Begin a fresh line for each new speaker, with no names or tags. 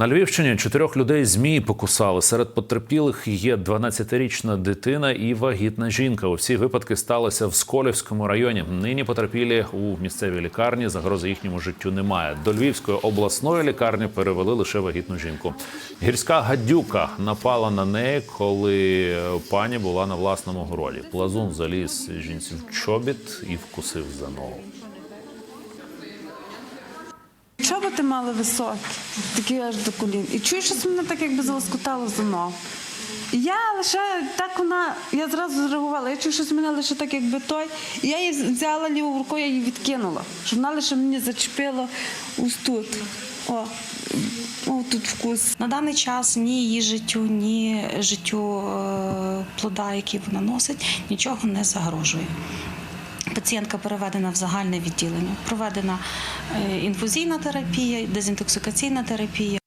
На Львівщині чотирьох людей змії покусали. Серед потерпілих є 12-річна дитина і вагітна жінка. Усі випадки сталися в Сколівському районі. Нині потерпілі у місцевій лікарні. Загрози їхньому життю немає. До Львівської обласної лікарні перевели лише вагітну жінку. Гірська гадюка напала на неї, коли пані була на власному городі. Плазун заліз жінці в чобіт і вкусив за ногу.
Чоботи мали високі, такі аж до колін. І чую, що мене так якби залоскотало за ногу. Я лише так вона, я зразу зреагувала. Я чую, що мене лише так, якби той. І я її взяла лівою рукою, я її відкинула. Щоб вона лише мені зачепила ось тут. О, о тут вкус.
На даний час ні її життю, ні життю е, плода, який вона носить, нічого не загрожує. Пацієнтка переведена в загальне відділення, проведена е, інфузійна терапія, дезінтоксикаційна терапія.